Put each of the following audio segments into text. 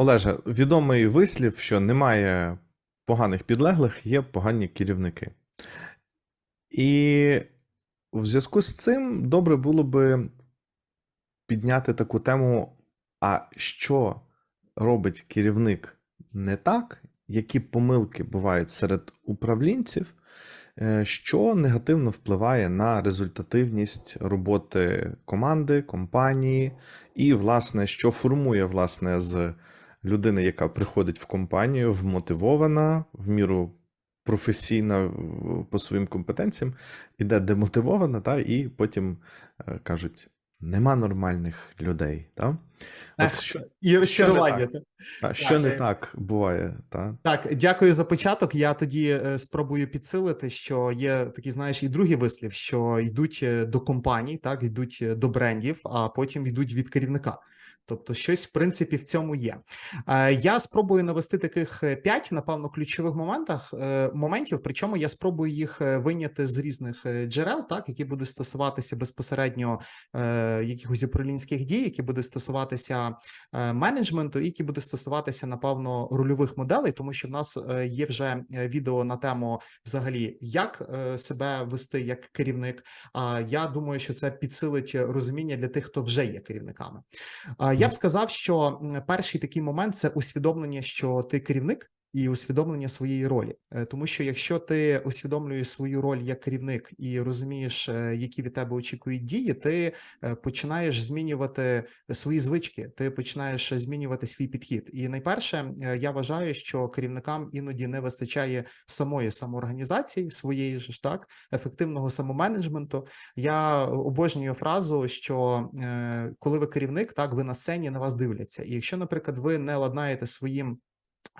Олеже, відомий вислів, що немає поганих підлеглих, є погані керівники. І в зв'язку з цим добре було би підняти таку тему: а що робить керівник не так, які помилки бувають серед управлінців, е, що негативно впливає на результативність роботи команди, компанії, і, власне, що формує, власне, з людини, яка приходить в компанію, вмотивована, в міру професійна по своїм компетенціям, іде демотивована, та, і потім е, кажуть: нема нормальних людей. Та? От що, І розчарування. так? та. що не е, так буває, та? Так, дякую за початок. Я тоді е, спробую підсилити, що є такий, знаєш, і другий вислів, що йдуть до компаній, так йдуть до брендів, а потім йдуть від керівника. Тобто, щось в принципі в цьому є. Е, Я спробую навести таких е, п'ять, напевно, ключових моментах е, моментів. Причому я спробую їх вийняти з різних джерел, так які будуть стосуватися безпосередньо якихось управлінських дій, які будуть стосуватися менеджменту, які будуть стосуватися напевно рольових моделей, тому що в нас є вже відео на тему взагалі, як себе вести як керівник. А я думаю, що це підсилить розуміння для тих, хто вже є керівниками. Я б сказав, що перший такий момент це усвідомлення, що ти керівник. І усвідомлення своєї ролі, Е, тому що якщо ти усвідомлюєш свою роль як керівник і розумієш, е, які від тебе очікують дії, ти е, починаєш змінювати свої звички, ти починаєш змінювати свій підхід. І найперше, я вважаю, що керівникам іноді не вистачає самої самоорганізації, своєї ж так, ефективного самоменеджменту. Я обожнюю фразу, що коли ви керівник, так ви на сцені на вас дивляться. І якщо, наприклад, ви не ладнаєте своїм.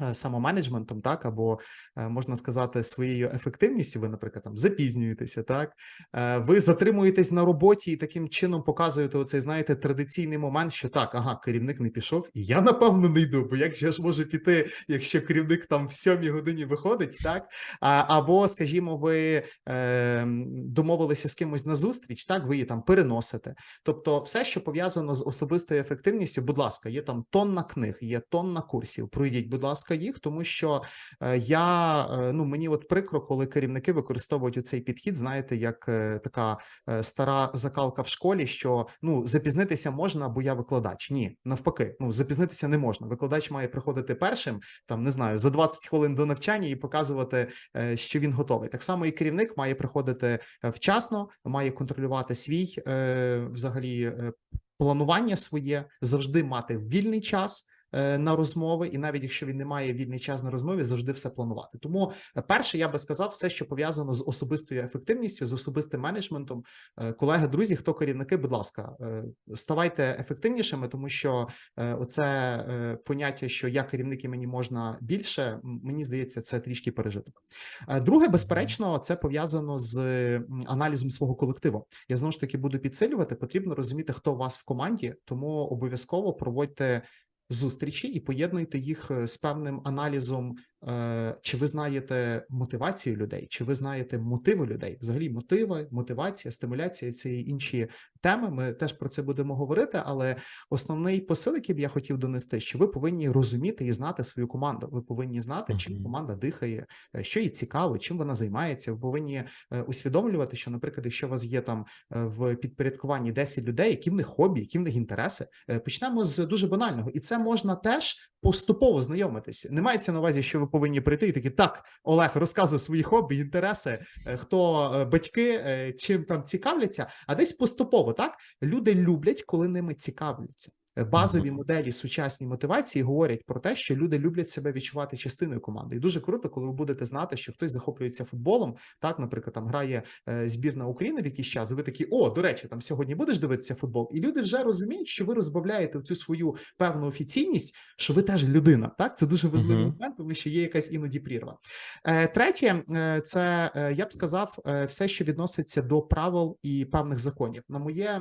Е, Самоменеджментом, так або е, можна сказати, своєю ефективністю, ви, наприклад, там запізнюєтеся, так Е, ви затримуєтесь на роботі і таким чином показуєте оцей, знаєте, традиційний момент, що так, ага, керівник не пішов, і я напевно не йду, бо як же ж можу піти, якщо керівник там в сьомій годині виходить, так або, скажімо, ви домовилися з кимось на зустріч, так ви її там переносите. Тобто, все, що пов'язано з особистою ефективністю, будь ласка, є там тонна книг, є тонна курсів. Пройдіть, будь ласка, їх, тому що е, я е, ну мені от прикро, коли керівники використовують цей підхід, знаєте, як е, така стара закалка в школі, що ну запізнитися можна, бо я викладач. Ні, навпаки, ну запізнитися не можна. Викладач має приходити першим, там не знаю, за 20 хвилин до навчання і показувати, що він готовий. Так само і керівник має приходити вчасно, має контролювати свій взагалі планування своє, завжди мати вільний час. Е, На розмови, і навіть якщо він не має вільний час на розмові, завжди все планувати. Тому е, перше, я би сказав, все, що пов'язано з особистою ефективністю, з особистим менеджментом. Е, Колеги, друзі, хто керівники, будь ласка, ставайте ефективнішими, тому що оце поняття, що я керівник і мені можна більше, мені здається, це трішки пережиток. Друге, безперечно, це пов'язано з аналізом свого колективу. Я знову ж таки буду підсилювати. Потрібно розуміти, хто у вас в команді, тому обов'язково проводьте зустрічі і поєднуйте їх е, з певним аналізом. Е, Чи ви знаєте мотивацію людей, чи ви знаєте мотиви людей? Взагалі, мотиви, мотивація, стимуляція це і інші теми. Ми теж про це будемо говорити. Але основний посил, який б я хотів донести, що ви повинні розуміти і знати свою команду. Ви повинні знати, чим команда дихає, е, що їй цікаво, чим вона займається. Ви повинні е, усвідомлювати, що, наприклад, якщо у вас є там в підпорядкуванні 10 людей, які в них хобі, які в них інтереси, почнемо з дуже банального, і це можна теж поступово знайомитися. Не мається на увазі, що ви повинні прийти і такі так, Олег, розказуй свої хобі, інтереси, е, хто е, батьки, е, чим там цікавляться, а десь поступово так люди люблять, коли ними цікавляться. Е, Базові моделі сучасні мотивації говорять про те, що люди люблять себе відчувати частиною команди, і дуже круто, коли ви будете знати, що хтось захоплюється футболом. Так, наприклад, там грає е, збірна України в якийсь час. і Ви такі, о, до речі, там сьогодні будеш дивитися футбол, і люди вже розуміють, що ви розбавляєте цю свою певну офіційність, що ви теж людина. Так, це дуже важливий Мгм. момент, тому що є якась іноді прірва. Е, Третє, це я б сказав, все, що відноситься до правил і певних законів. На моє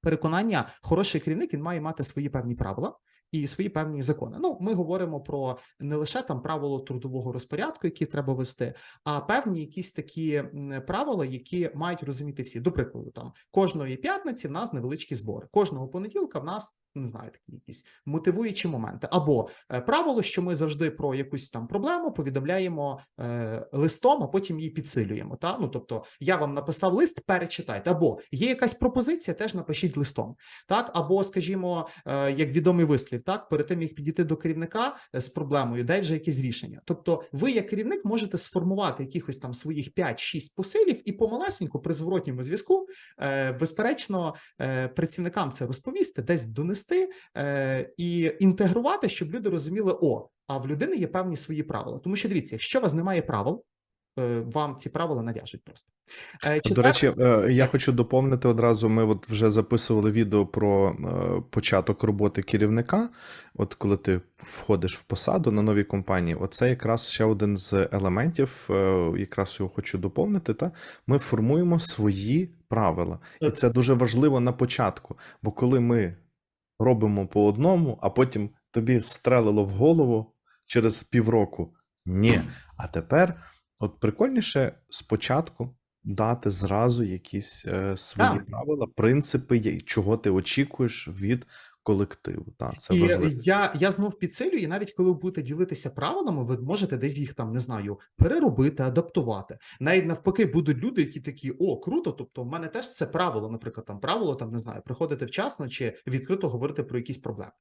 переконання, хороший керівник він має мати свої певні правила. І свої певні закони. Ну, ми говоримо про не лише там правило трудового розпорядку, які треба вести, а певні якісь такі правила, які мають розуміти всі. До прикладу, там кожної п'ятниці в нас невеличкі збори, кожного понеділка в нас не знаю, такі якісь мотивуючі моменти. Або е, правило, що ми завжди про якусь там проблему повідомляємо е, листом, а потім її підсилюємо. Та? Ну, тобто, я вам написав лист, перечитайте. Або є якась пропозиція, теж напишіть листом. Так, або, скажімо, е, як відомий вислів, так, перед тим як підійти до керівника е, з проблемою, дай вже якесь рішення. Тобто, ви, як керівник, можете сформувати якихось там своїх 5-6 посилів і помалесеньку при зворотньому зв'язку, е, безперечно, е, працівникам це розповісти, десь донести е, і інтегрувати, щоб люди розуміли, о, а в людини є певні свої правила. Тому що дивіться, якщо у вас немає правил, е, вам ці правила нав'яжуть просто. Е, До речі, я хочу доповнити одразу. Ми от вже записували відео про початок роботи керівника. От коли ти входиш в посаду на новій компанії, оце якраз ще один з елементів, якраз його хочу доповнити. Та ми формуємо свої правила, і це дуже важливо на початку. Бо коли ми робимо по одному, а потім тобі стрелило в голову через півроку. Ні. А тепер, от прикольніше спочатку дати зразу якісь е, свої правила, принципи, чого ти очікуєш від колективу. Так, це і важливо. я, я знов підсилюю, і навіть коли ви будете ділитися правилами, ви можете десь їх там не знаю переробити, адаптувати. Навіть навпаки, будуть люди, які такі: о, круто. Тобто, в мене теж це правило, наприклад, там правило там не знаю, приходити вчасно чи відкрито говорити про якісь проблеми.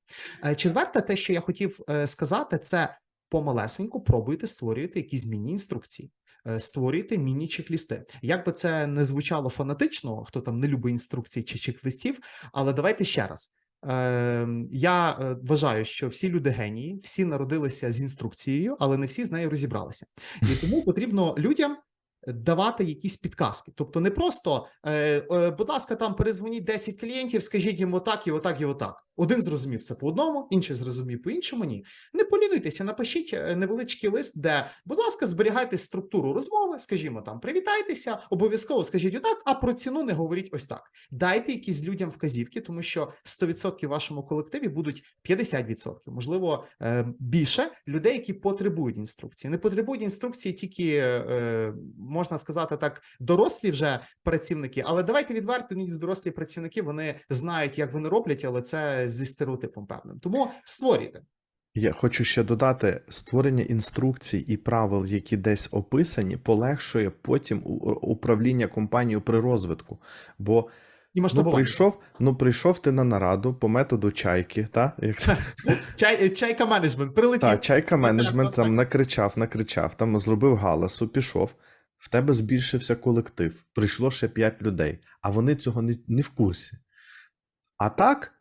Е, Четверте, те, що я хотів е, сказати, це помалесеньку пробуйте створювати якісь міні-інструкції. е, Створюйте міні-чек-лісти. Як би це не звучало фанатично, хто там не любить інструкцій чи чек-листів, але давайте ще раз. Е, я е, вважаю, що всі люди генії, всі народилися з інструкцією, але не всі з нею розібралися. І тому потрібно людям давати якісь підказки. Тобто, не просто, е, е, будь ласка, там перезвоніть 10 клієнтів, скажіть їм отак і отак і отак. Один зрозумів це по одному, інший зрозумів по іншому. Ні, не полінуйтеся, напишіть е, невеличкий лист, де, будь ласка, зберігайте структуру розмови, скажімо там, привітайтеся, обов'язково скажіть отак, а про ціну не говоріть ось так. Дайте якісь людям вказівки, тому що 100% в вашому колективі будуть 50%, можливо, більше людей, які потребують інструкції. Не потребують інструкції тільки, можна сказати так, дорослі вже працівники. Але давайте відверто, ні, дорослі працівники вони знають, як вони роблять, але це зі стереотипом певним. Тому створюйте. Я хочу ще додати: створення інструкцій і правил, які десь описані, полегшує потім управління компанією при розвитку. Бо І ну, прийшов, ну прийшов ти на нараду по методу чайки, та як Чай, е, чайка менеджмент прилетів. Так, чайка менеджмент там накричав, накричав, там зробив галасу, пішов. В тебе збільшився колектив, прийшло ще 5 людей, а вони цього не, не в курсі. А так,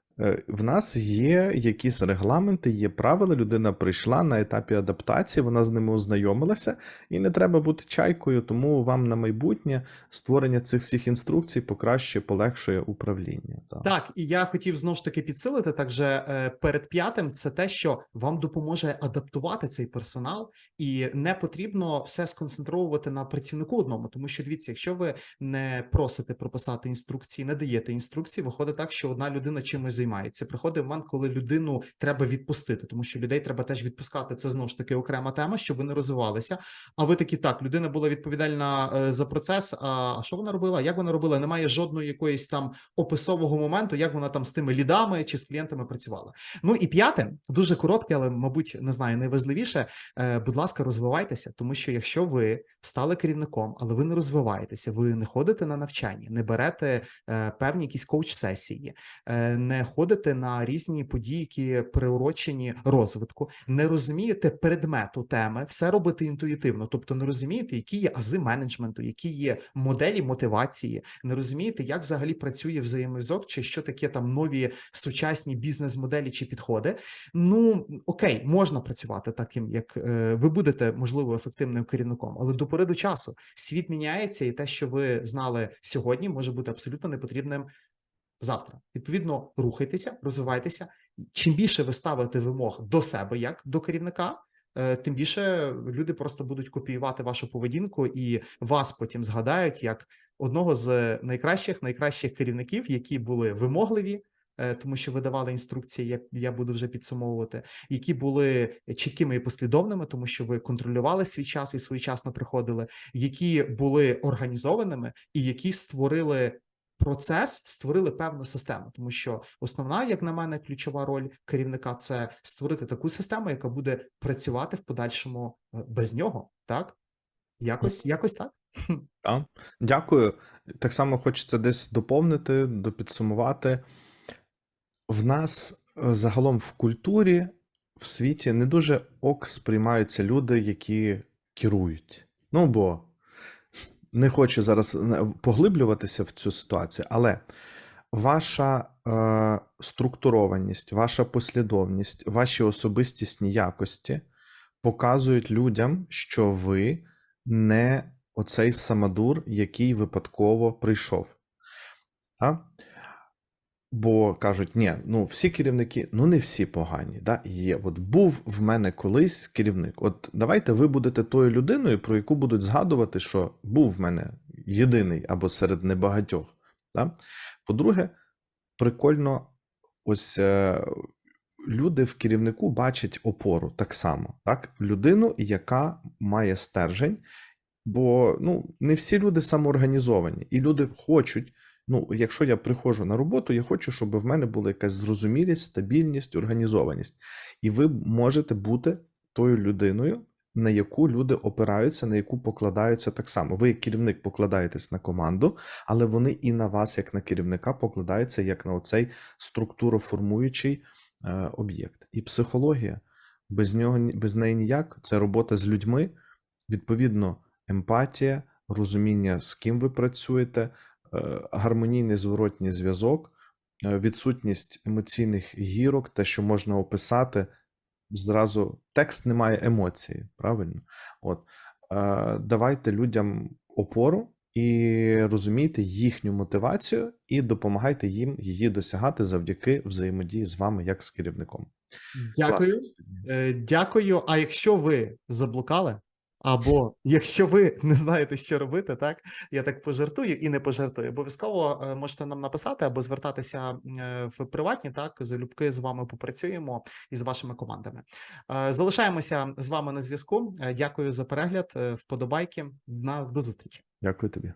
в нас є якісь регламенти, є правила. Людина прийшла на етапі адаптації, вона з ними ознайомилася, і не треба бути чайкою, тому вам на майбутнє створення цих всіх інструкцій покращує, полегшує управління. Так. Так, і я хотів знову ж таки підсилити. Так же е, перед п'ятим це те, що вам допоможе адаптувати цей персонал, і не потрібно все сконцентровувати на працівнику одному. Тому що дивіться, якщо ви не просите прописати інструкції, не даєте інструкції, виходить так, що одна людина чимось займається. Приходить момент, коли людину треба відпустити, тому що людей треба теж відпускати. Це знову ж таки окрема тема, щоб вони розвивалися. А ви такі так, людина була відповідальна е, за процес. А, а що вона робила? Як вона робила? Немає жодної якоїсь там описового моменту, як вона там з тими лідами чи з клієнтами працювала. Ну і п'яте, дуже коротке, але мабуть не знаю, найважливіше. Е, будь ласка, розвивайтеся, тому що якщо ви стали керівником, але ви не розвиваєтеся, ви не ходите на навчання, не берете е, певні якісь коуч-сесії, е, не ходите на різні події, які приурочені розвитку, не розумієте предмету теми, все робите інтуїтивно, тобто не розумієте, які є ази менеджменту, які є моделі мотивації, не розумієте, як взагалі працює взаємозв'язок, чи що таке там нові сучасні бізнес-моделі чи підходи. Ну окей, можна працювати таким, як е, ви будете можливо ефективним керівником, але до пори до часу світ міняється, і те, що ви знали сьогодні, може бути абсолютно непотрібним завтра. Відповідно, рухайтеся, розвивайтеся. Чим більше ви ставите вимог до себе, як до керівника. е, Тим більше люди просто будуть копіювати вашу поведінку і вас потім згадають як одного з найкращих найкращих керівників, які були вимогливі, тому що ви давали інструкції, як я буду вже підсумовувати, які були чіткими і послідовними, тому що ви контролювали свій час і своєчасно приходили, які були організованими, і які створили процес, створили певну систему, тому що основна, як на мене, ключова роль керівника це створити таку систему, яка буде працювати в подальшому е, без нього. Так, якось, якось так. Так. Дякую. Так само хочеться десь доповнити, допідсумувати. В нас е, загалом в культурі, в світі не дуже ок сприймаються люди, які керують. Ну бо не хочу зараз е, поглиблюватися в цю ситуацію, але ваша е, структурованість, ваша послідовність, ваші особистісні якості показують людям, що ви не оцей самодур, який випадково прийшов. А? Бо кажуть, ні, ну всі керівники, ну не всі погані. Да? Є. От був в мене колись керівник. От давайте ви будете тою людиною, про яку будуть згадувати, що був в мене єдиний або серед небагатьох. Да? По-друге, прикольно, ось е, люди в керівнику бачать опору так само, так? людину, яка має стержень, бо ну, не всі люди самоорганізовані, і люди хочуть. Ну, якщо я приходжу на роботу, я хочу, щоб в мене була якась зрозумілість, стабільність, організованість. І ви можете бути тою людиною, на яку люди опираються, на яку покладаються так само. Ви, як керівник, покладаєтесь на команду, але вони і на вас, як на керівника, покладаються як на оцей структуроформуючий е, об'єкт. І психологія без нього без неї ніяк. Це робота з людьми, відповідно, емпатія, розуміння, з ким ви працюєте, гармонійний зворотній зв'язок, е, відсутність емоційних гірок, те, що можна описати, зразу текст не має емоції, правильно? От е, давайте людям опору і розумійте їхню мотивацію, і допомагайте їм її досягати завдяки взаємодії з вами, як з керівником. Дякую. Класно. Е, Дякую. А якщо ви заблукали, або якщо ви не знаєте, що робити, так я так пожартую і не пожартую. Обов'язково е, можете нам написати або звертатися е, в приватні. Так залюбки з вами попрацюємо і з вашими командами. Е, Залишаємося з вами на зв'язку. Дякую за перегляд. Вподобайки. На до зустрічі. Дякую тобі.